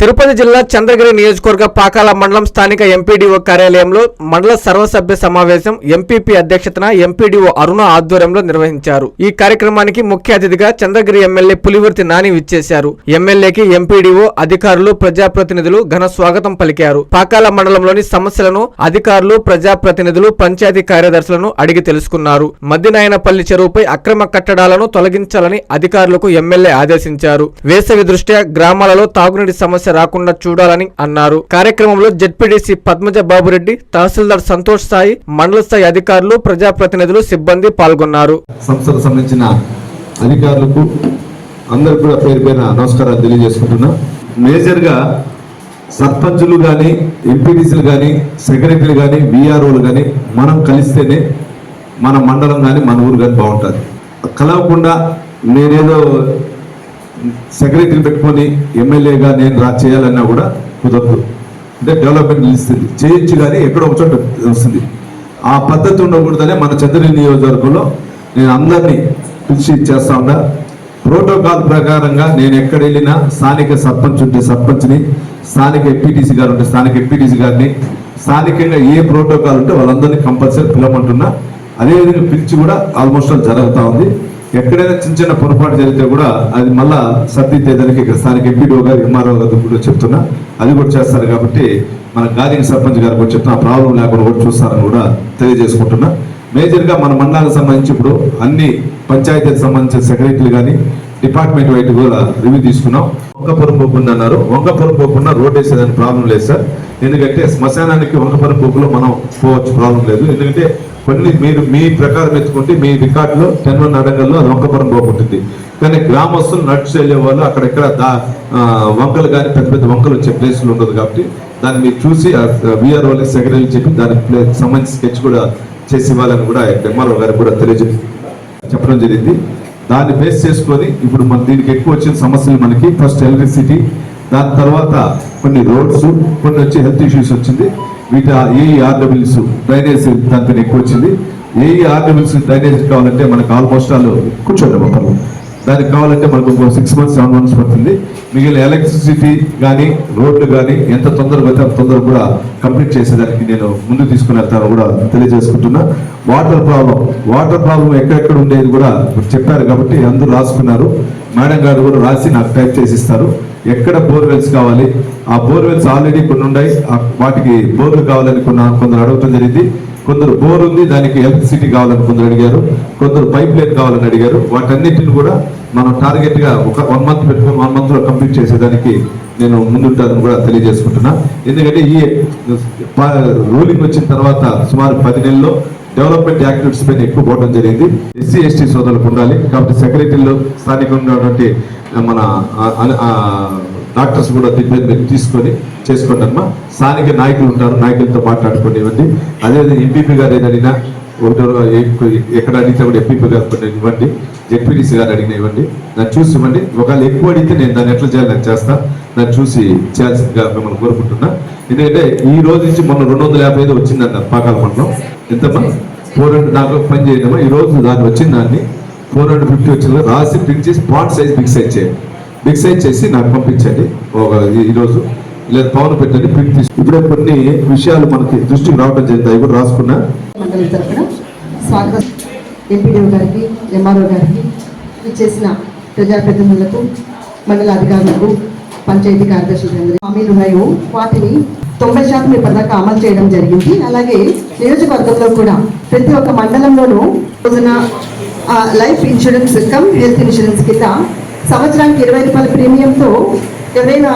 తిరుపతి జిల్లా చంద్రగిరి నియోజకవర్గ పాకాల మండలం స్థానిక ఎంపీడీఓ కార్యాలయంలో మండల సర్వసభ్య సమావేశం ఎంపీపీ అధ్యక్షతన ఎంపీడీఓ అరుణ ఆధ్వర్యంలో నిర్వహించారు. ఈ కార్యక్రమానికి ముఖ్య అతిథిగా చంద్రగిరి ఎమ్మెల్యే పులివర్తి నాని విచ్చేశారు. ఎమ్మెల్యేకి ఎంపీడీఓ అధికారులు ప్రజాప్రతినిధులు ఘన స్వాగతం పలికారు. పాకాల మండలంలోని సమస్యలను అధికారులు ప్రజాప్రతినిధులు పంచాయతీ కార్యదర్శులను అడిగి తెలుసుకున్నారు. మద్దినాయనపల్లి చెరువుపై అక్రమ కట్టడాలను తొలగించాలని అధికారులకు ఎమ్మెల్యే ఆదేశించారు. వేసవి దృష్ట్యా గ్రామాలలో తాగునీటి సమస్య రాకుండా చూడాలని అన్నారు. కార్యక్రమంలో జెడ్పీడీసీ పద్మజ బాబురెడ్డి తహసీల్దార్ సంతోష్ సాయి మండల స్థాయి అధికారులు ప్రజాప్రతినిధులు సిబ్బంది పాల్గొన్నారు. సంస్థకు సంబంధించిన అధికారులకు అందరు కూడా పేరు పేరున నమస్కారాలు తెలియజేసుకుంటున్నా. మేజర్గా సర్పంచులు కానీ ఎంపీటీసీలు కానీ సెక్రటరీలు కానీ విఆర్ఓలు కానీ మనం కలిస్తేనే మన మండలం కానీ మన ఊరు కానీ బాగుంటుంది. కలవకుండా నేనేదో సెక్రటరీని పెట్టుకొని ఎమ్మెల్యేగా నేను రా చేయాలన్నా కూడా కుదరదు. అంటే డెవలప్మెంట్ నిలుస్తుంది. చేయొచ్చు కానీ ఎక్కడో ఒక చోట వస్తుంది. ఆ పద్ధతి ఉండకూడదనే మన చంద్రగిరి నియోజకవర్గంలో నేను అందరినీ కృషి చేస్తా ఉన్నా. ప్రోటోకాల్ ప్రకారంగా నేను ఎక్కడ వెళ్ళినా స్థానిక సర్పంచ్ ఉంటే సర్పంచ్ని స్థానిక ఎంపీటీసీ గారు ఉంటే స్థానిక ఎంపీటీసీ గారిని స్థానికంగా ఏ ప్రోటోకాల్ ఉంటే వాళ్ళందరినీ కంపల్సరీ పిలవమంటున్నా. అదేవిధంగా పిలిచి కూడా ఆల్మోస్ట్ జరుగుతూ ఉంది. ఎక్కడైనా చిన్న చిన్న పొరపాటు జరిగితే కూడా అది మళ్ళా సర్దిద్దేదానికి ఇక్కడ స్థానిక ఎంపీడీఓ గారు ఎంఆర్ఓ గారు కూడా చెప్తున్నా. అది కూడా చేస్తారు కాబట్టి మన గాదింగ్ సర్పంచ్ గారు కూడా చెప్తున్నా. ప్రాబ్లం లేకుండా కూడా చూస్తారని కూడా తెలియజేసుకుంటున్నా. మేజర్గా మన మండలానికి సంబంధించి ఇప్పుడు అన్ని పంచాయతీకి సంబంధించిన సెక్రటరీలు కానీ డిపార్ట్మెంట్ వైట్ కూడా రివ్యూ తీసుకున్నాం. వంకపురం పోకుండా అన్నారు. వంకపురం పోకుండా రోడ్ వేసేదానికి ప్రాబ్లం లేదు సార్. ఎందుకంటే శ్మశానానికి వంకపురం పోకులో మనం పోవచ్చు. ప్రాబ్లం లేదు. ఎందుకంటే కొన్ని మీరు మీ ప్రకారం ఎత్తుకుంటే మీ రికార్డులో టెన్ వన్ అడగల్లో అది వంకపురం పోకుంటుంది కానీ గ్రామస్తులు నడుచు వెళ్ళే వాళ్ళు అక్కడెక్కడ దా వంకలు కానీ పెద్ద పెద్ద వంకలు వచ్చే ప్లేసులు ఉండదు కాబట్టి దాన్ని మీరు చూసి విఆర్ వాళ్ళకి సెక్రటరీ చెప్పి దానికి ప్లే- సంబంధించి స్కెచ్ కూడా చేసి ఇవ్వాలని కూడా ఎంఆర్ఓ గారికి కూడా తెలియజే చెప్పడం జరిగింది. దాన్ని బేస్ చేసుకొని ఇప్పుడు మన దీనికి ఎక్కువ వచ్చిన సమస్యలు మనకి ఫస్ట్ ఎలక్ట్రిసిటీ దాని తర్వాత కొన్ని రోడ్స్ కొన్ని వచ్చి హెల్త్ ఇష్యూస్ వచ్చింది. వీటి ఏఈ ఆర్డబుల్స్ డ్రైనేజ్ దానిపైన ఎక్కువ వచ్చింది. ఏ ఆర్డబుల్స్ డ్రైనేజ్ కావాలంటే మనకు ఆల్మోస్ట్ ఆల్ కూర్చోండి మొక్కలు దానికి కావాలంటే మనకు ఒక సిక్స్ మంత్స్ సెవెన్ మంత్స్ పడుతుంది. మిగిలిన ఎలక్ట్రిసిటీ కానీ రోడ్లు కానీ ఎంత తొందరగా అయితే అంత తొందరగా కూడా కంప్లీట్ చేసేదానికి నేను ముందు తీసుకుని వెళ్తాను కూడా తెలియజేసుకుంటున్నా. వాటర్ ప్రాబ్లం వాటర్ ప్రాబ్లం ఎక్కడెక్కడ ఉండేది కూడా చెప్పారు కాబట్టి అందరూ రాసుకున్నారు. మేడం గారు కూడా రాసి నాకు టైప్ చేసి ఇస్తారు. ఎక్కడ బోర్వెల్స్ కావాలి? ఆ బోర్వెల్స్ ఆల్రెడీ కొన్ని ఉన్నాయి ఆ వాటికి బోర్లు కావాలని కొన్న కొందరు అడగటం జరిగింది. కొందరు బోర్ ఉంది దానికి ఎలక్ట్రిసిటీ కావాలని కొందరు అడిగారు. కొందరు పైప్ లైన్ కావాలని అడిగారు. వాటన్నిటిని కూడా మనం టార్గెట్గా ఒక వన్ మంత్ పెట్టుకుని వన్ మంత్లో కంప్లీట్ చేసేదానికి నేను ముందుంటానని కూడా తెలియజేసుకుంటున్నా. ఎందుకంటే ఈ రూలింగ్ వచ్చిన తర్వాత సుమారు పది నెలల్లో డెవలప్మెంట్ యాక్టివిటీస్ పైన ఎక్కువ పోవడం జరిగింది. ఎస్సీ ఎస్టీ సోదరులకు ఉండాలి. కాబట్టి సెక్రటరీలో స్థానికంగా ఉన్నటువంటి మన డాక్టర్స్ కూడా దీని మీద మీరు తీసుకొని చేసుకోండి అమ్మా. స్థానిక నాయకులు ఉంటారు నాయకులతో మాట్లాడుకోండి ఇవ్వండి. అదేవిధంగా ఎంపీపీ గారు ఏదైనా ఒకటో ఎక్కడ అడిగితే కూడా ఎంపీపీ గారు కొన్ని ఇవ్వండి. జెడ్పీటీసీ గారు అడిగిన ఇవ్వండి. నన్ను చూసి ఇవ్వండి. ఒకవేళ ఎక్కువ అడిగితే నేను దాన్ని ఎట్లా చేయాలి నేను చేస్తాను నన్ను చూసి చేయాల్సిందిగా మిమ్మల్ని కోరుకుంటున్నా. ఎందుకంటే ఈ రోజు నుంచి మొన్న రెండు వందల యాభై ఐదు వచ్చిందన్న పాకాల మండలం. ఎంతమ్మా? ఫోర్ హండ్రెడ్ దాకా పని చేయడమా ఈ రోజు దాన్ని వచ్చిన దాన్ని ఫోర్ హండ్రెడ్ ఫిఫ్టీ వచ్చింది రాసి ప్రింట్ చేసి పాయింట్ సైజ్ బిగ్ సైజ్ చేయండి. బిగ్ సైజ్ చేసి నాకు పంపించండి. ఒక ఈరోజు లేదా పవన్ పెట్టండి ప్రింట్ తీసి. ఇప్పుడే కొన్ని విషయాలు మనకి దృష్టికి రావడం జరిగింది. అవి కూడా రాసుకున్నా. స్వాగతం. ఎంపీడీఓ గారికి ఎంఆర్ఓ గారికి ప్రజాప్రతినిధులకు మండల అధికారులకు పంచాయతీ కార్యదర్శులు హామీలు ఉన్నాయో వాటిని తొంభై శాతం ఇప్పటిదాకా అమలు చేయడం జరిగింది. అలాగే నియోజకవర్గంలో కూడా ప్రతి ఒక్క మండలంలోనూ రోజున life insurance cum health insurance కింద సంవత్సరానికి ఇరవై రూపాయల ప్రీమియంతో ఎవరైనా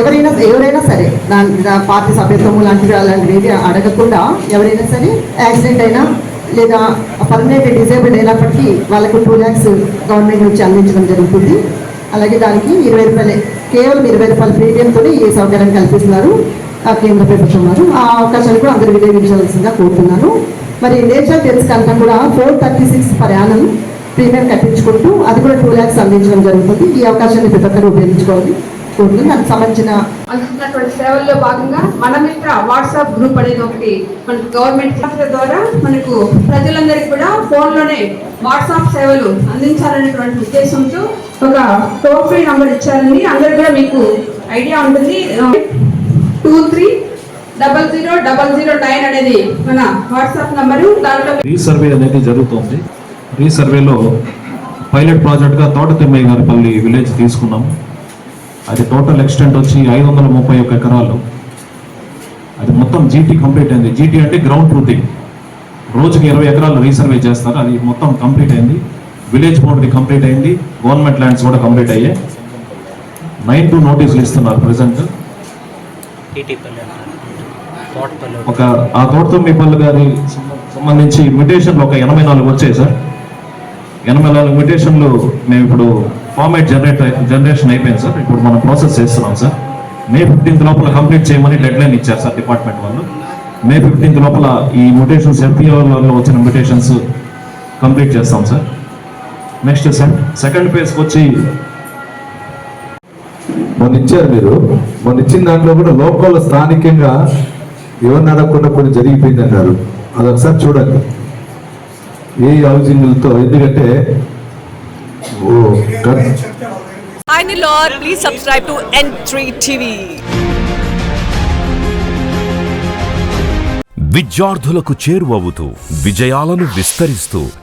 ఎవరైనా ఎవరైనా సరే దాని పార్టీ సభ్యత్వము లాంటివి అలాంటివి ఏవి అడగకుండా ఎవరైనా సరే యాక్సిడెంట్ అయినా లేదా పర్మనెంట్ డిసేబుల్డ్ అయినప్పటికీ వాళ్ళకు టూ ల్యాక్స్ గవర్నమెంట్ నుంచి అందించడం జరుగుతుంది. అలాగే దానికి ఇరవై రూపాయలే. కేవలం ఇరవై రూపాయల ప్రీమియంతో ఈ సౌకర్యం కల్పిస్తున్నారు ఆ కేంద్ర ప్రభుత్వం వారు. ఆ అవకాశాలు కూడా అందరూ వినియోగించాల్సిందిగా కోరుతున్నాను. మరి నేచర్ టెన్స్ కనుక కూడా ఫోర్ థర్టీ సిక్స్ ప్రయాణం ప్రీమియం కట్టించుకుంటూ అది కూడా టూ ల్యాక్స్ అందించడం జరుగుతుంది. ఈ అవకాశాన్ని ప్రతి ఒక్కరు ఉపయోగించుకోవాలి. కోరుతుంది దానికి సంబంధించిన అందుతున్నటువంటి సేవల్లో భాగంగా మన మిత్ర వాట్సాప్ గ్రూప్ అనేది ఒకటి మనకు గవర్నమెంట్ ద్వారా మనకు ప్రజలందరికీ కూడా ఫోన్లోనే వాట్సాప్ సేవలు అందించాలనేటువంటి ఉద్దేశంతో ఒక టోల్ ఫ్రీ నంబర్ ఇచ్చారండి. అందరు కూడా మీకు ఐడియా ఉంటుంది. Two three double zero double zero nine అనేది మన వాట్సాప్ నంబరు. దాంట్లో రీసర్వే అనేది జరుగుతోంది. రీసర్వేలో పైలట్ ప్రాజెక్ట్గా తోట తిమ్మయ్య గారిపల్లి విలేజ్ తీసుకున్నాం అది టోటల్ ఎక్స్టెంట్ వచ్చి ఐదు వందల ముప్పై ఒక్క ఎకరాలు. అది మొత్తం జీటీ కంప్లీట్ అయింది. జీటీ అంటే గ్రౌండ్ ట్రూతింగ్ రోజుకి ఇరవై ఎకరాలు రీసర్వే చేస్తారు. అది మొత్తం కంప్లీట్ అయింది. విలేజ్ బోర్డుది కంప్లీట్ అయింది. గవర్నమెంట్ ల్యాండ్స్ కూడా కంప్లీట్ అయ్యాయి. నైన్ టూ నోటీసులు ఇస్తున్నారు ప్రజెంట్ ఒక ఆ తోటతొమ్మిది పళ్ళు గారి సంబంధించి మ్యుటేషన్లు ఒక ఎనభై నాలుగు వచ్చాయి సార్ ఎనభై నాలుగు మ్యుటేషన్లు మేము ఇప్పుడు ఫార్మేట్ జనరేట్ జనరేషన్ అయిపోయింది సార్. ఇప్పుడు మనం ప్రాసెస్ చేస్తున్నాం సార్. మే ఫిఫ్టీన్త్ లోపల కంప్లీట్ చేయమని డెడ్ లైన్ ఇచ్చారు సార్ డిపార్ట్మెంట్ వాళ్ళు. మే ఫిఫ్టీన్త్ లోపల ఈ మ్యూటేషన్స్ ఎఫ్పిఓలలో వచ్చిన మ్యూటేషన్స్ కంప్లీట్ చేస్తాం సార్. నెక్స్ట్ సార్ సెకండ్ ఫేజ్కి వచ్చి మొన్న ఇచ్చారు మీరు. మొన్న ఇచ్చిన దాంట్లో కూడా లోకల్ స్థానికంగా ఎవరిని అడగకుండా కొన్ని జరిగిపోయింది అన్నారు. అది ఒకసారి చూడండి. ఏ హౌజింగ్లతో ఎందుకంటే సబ్స్క్రైబ్ టు ఎన్ టీవీ విద్యార్థులకు చేరువవుతూ విజయాలను విస్తరిస్తూ